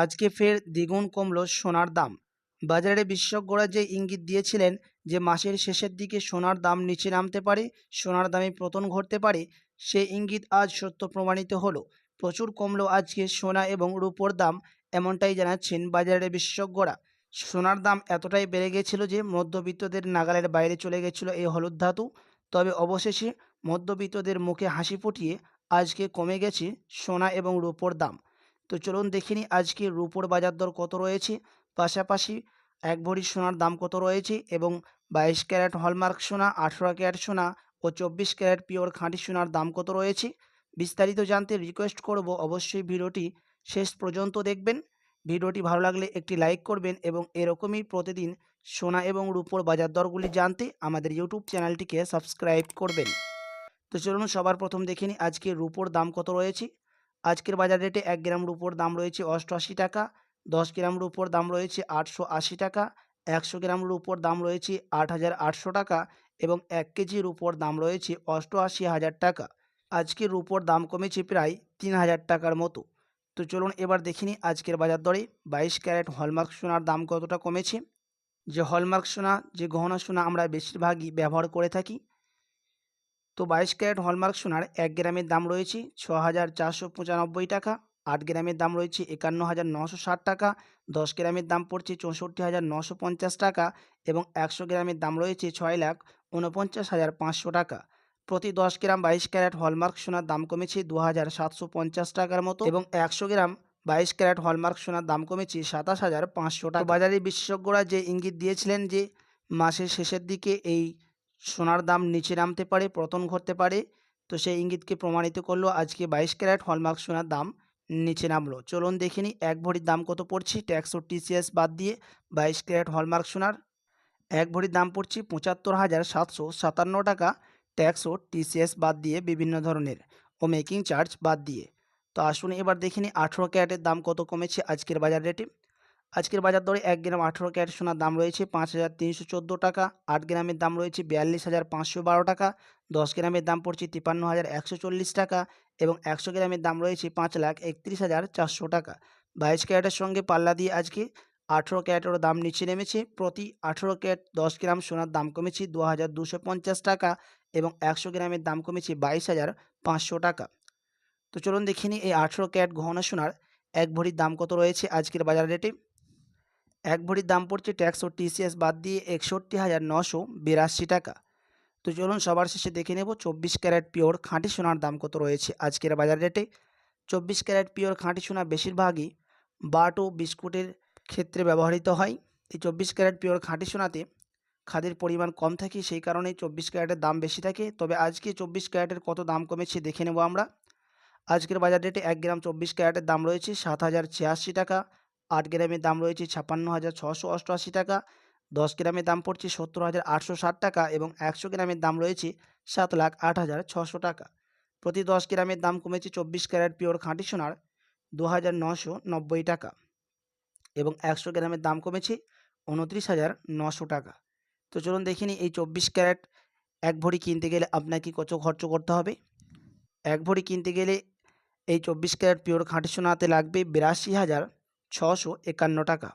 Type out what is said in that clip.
আজকে ফের দ্বিগুণ কমল সোনার দাম। বাজারে বিশেষজ্ঞরা যে ইঙ্গিত দিয়েছিলেন যে মাসের শেষের দিকে সোনার দাম নিচে নামতে পারে, সোনার দামে পতন ঘটতে পারে, সে ইঙ্গিত আজ সত্য প্রমাণিত হলো। প্রচুর কমলো আজকে সোনা এবং রূপোর দাম, এমনটাই জানাচ্ছেন বাজারের বিশেষজ্ঞরা। সোনার দাম এতটাই বেড়ে গেছিল যে মধ্যবিত্তদের নাগালের বাইরে চলে গেছিল এই হলুদ ধাতু। তবে অবশেষে মধ্যবিত্তদের মুখে হাসি ফুটিয়ে আজকে কমে গেছে সোনা এবং রূপোর দাম। তো চলুন দেখে নিই আজকে রূপোর বাজার দর কত রয়েছে। পাশাপাশি এক ভরি সোনার দাম কত রয়েছে এবং বাইশ ক্যারেট হলমার্ক সোনা, আঠেরো ক্যারেট সোনা ও চব্বিশ ক্যারেট পিওর খাঁটি সোনার দাম কত রয়েছে? বিস্তারিত জানতে রিকোয়েস্ট করব অবশ্যই ভিডিওটি শেষ পর্যন্ত দেখবেন। ভিডিওটি ভালো লাগলে একটি লাইক করবেন এবং এরকমই প্রতিদিন সোনা এবং রূপোর বাজার দরগুলি জানতে আমাদের ইউটিউব চ্যানেলটিকে সাবস্ক্রাইব করবেন। তো চলুন সবার প্রথম দেখে নিই আজকে রূপোর দাম কত রয়েছে। আজকের বাজার রেটে এক গ্রাম রূপোর দাম রয়েছে অষ্টআশি টাকা, দশ গ্রাম রূপোর দাম রয়েছে আটশো আশি টাকা, একশো গ্রাম রূপোর দাম রয়েছে আট হাজার আটশো টাকা এবং এক কেজি রূপোর দাম রয়েছে অষ্টআশি হাজার টাকা। আজকে রূপোর দাম কমেছে প্রায় তিন হাজার টাকার মতো। তো চলুন এবার দেখিনি আজকের বাজার দরে বাইশ ক্যারেট হলমার্ক সোনার দাম কতটা কমেছে। যে হলমার্ক সোনা, যে গহনা সোনা আমরা বেশিরভাগই ব্যবহার করে থাকি তো বাইশ ক্যারেট হলমার্ক সোনার এক গ্রামের দাম রয়েছে ছ হাজার চারশো পঁচানব্বই টাকা, আট গ্রামের দাম রয়েছে একান্ন হাজার নশো ষাট টাকা, দশ গ্রামের দাম পড়ছে চৌষট্টি হাজার নশো পঞ্চাশ টাকা এবং একশো গ্রামের দাম রয়েছে ছয় লাখ উনপঞ্চাশ হাজার পাঁচশো টাকা। প্রতি দশ গ্রাম বাইশ ক্যারেট হলমার্ক সোনার দাম কমেছে দু হাজার সাতশো পঞ্চাশ টাকার মতো এবং একশো গ্রাম বাইশ ক্যারেট হলমার্ক সোনার দাম কমেছে সাতাশ হাজার পাঁচশো টাকা। বাজারে বিশেষজ্ঞরা যে ইঙ্গিত দিয়েছিলেন যে মাসের শেষের দিকে এই সোনার দাম নিচে নামতে পারে, পতন ঘটতে পারে। তো সেই ইঙ্গিতকে প্রমাণিত করল, আজকে বাইশ ক্যারেট হলমার্ক সোনার দাম নিচে নামলো। চলুন দেখে নিই, এক ভরির দাম কত পড়ছে? ট্যাক্স ও টিসিএস বাদ দিয়ে বাইশ ক্যারেট হলমার্ক সোনার, এক ভরির দাম পড়ছে পঁচাত্তর হাজার সাতশো সাতান্ন টাকা। ট্যাক্স ও টিসিএস বাদ দিয়ে বিভিন্ন ধরনের ও মেকিং চার্জ বাদ দিয়ে। তো আসুন এবার দেখে নিই, আঠেরো ক্যারেটের দাম কত কমেছে আজকের বাজার রেটে? আজকের বাজার দরে এক গ্রাম আঠেরো ক্যারেট সোনার দাম রয়েছে পাঁচ হাজার তিনশো চোদ্দ টাকা, আট গ্রামের দাম রয়েছে বিয়াল্লিশ হাজার পাঁচশো বারো টাকা, দশ গ্রামের দাম পড়ছে তিপ্পান্ন হাজার একশো চল্লিশ টাকা এবং একশো গ্রামের দাম রয়েছে পাঁচ লাখ একত্রিশ হাজার চারশো টাকা। বাইশ ক্যারেটের সঙ্গে পাল্লা দিয়ে আজকে আঠেরো ক্যারেটেরও দাম নিচে নেমেছে। প্রতি আঠেরো ক্যারেট দশ গ্রাম সোনার দাম কমেছে দু হাজার দুশো পঞ্চাশ টাকা এবং একশো গ্রামের দাম কমেছে বাইশ হাজার পাঁচশো টাকা। তো চলুন দেখিনি এই আঠেরো ক্যারেট গহনা সোনার এক ভরির দাম কত রয়েছে আজকের বাজার রেটে। এক ভরির দাম পড়ছে ট্যাক্স ও টিসিএস বাদ দিয়ে একষট্টি হাজার নশো বিরাশি টাকা। তো চলুন সবার শেষে দেখে নেব চব্বিশ ক্যারেট পিওর খাঁটি সোনার দাম কত রয়েছে আজকের বাজার রেটে। চব্বিশ ক্যারেট পিওর খাঁটি সোনা বেশিরভাগই বাট ও বিস্কুটের ক্ষেত্রে ব্যবহৃত হয়। এই চব্বিশ ক্যারেট পিওর খাঁটি সোনাতে খাদের পরিমাণ কম থাকে, সেই কারণেই চব্বিশ ক্যারেটের দাম বেশি থাকে। তবে আজকে চব্বিশ ক্যারেটের কত দাম কমেছে দেখে নেব আমরা। আজকের বাজার রেটে এক গ্রাম চব্বিশ ক্যারেটের দাম রয়েছে সাত হাজার ছিয়াশি টাকা। আট গ্রামের দাম রয়েছে ছাপ্পান্ন হাজার ছশো অষ্টআশি টাকা, দশ গ্রামের দাম পড়ছে সত্তর হাজার আটশো ষাট টাকা এবং একশো গ্রামের দাম রয়েছে সাত লাখ আট হাজার ছশো টাকা। প্রতি দশ গ্রামের দাম কমেছে চব্বিশ ক্যারেট পিওর খাঁটি সোনার দু হাজার নশো নব্বই টাকা এবং একশো গ্রামের দাম কমেছে উনত্রিশ হাজার নশো টাকা। তো চলুন দেখিনি এই চব্বিশ ক্যারেট এক ভরি কিনতে গেলে আপনাকে কত খরচ করতে হবে? এক ভরি কিনতে গেলে এই চব্বিশ ক্যারেট পিওর খাঁটি সোনাতে লাগবে বিরাশি হাজার ছশো একান্ন টাকা।